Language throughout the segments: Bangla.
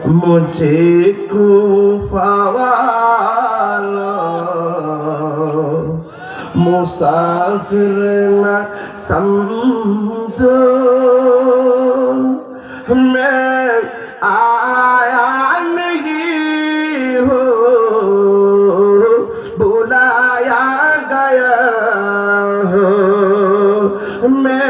मुझे कुफावालो मुसाफिर न समझो मैं आया नहीं हो बुलाया गया हो मैं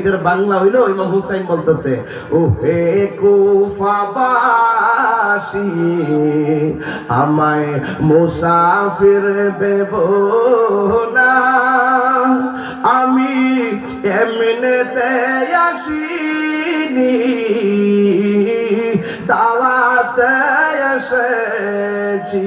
এটার বাংলা হইল ইমাম হুসাইন বলতেছে ও হে কুফাবাসী আমায় মুসাফির বেব না। আমি এমনিতে আসিনি, দাওয়াতে এসেছি।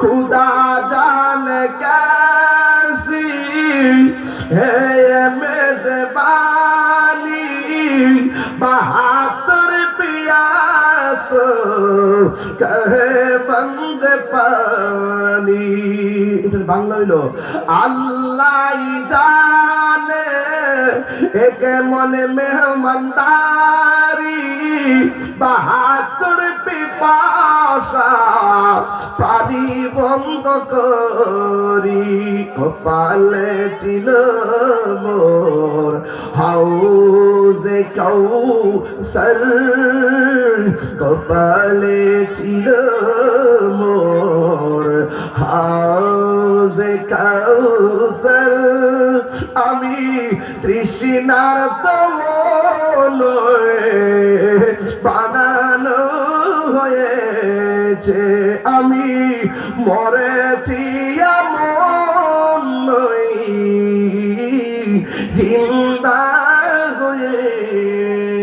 খুদা জানে কাসি হে মেজবানি বাহাত্তর পিয়াস কহে বন্দ পানি এটার বাংলা হইল আল্লাহ জানে একে মনে মেহমানদারি বাহাত্তর পিপাসা পানি বন্ধ করি, কপালে ছিল মোর। হাউজে কৌ সর কপালে ছিল মোর। হাউজে কৌ সর আমি তৃষ্ণার তো বানানো যে আমি মরেছি এমন জিন্দা হয়েছি।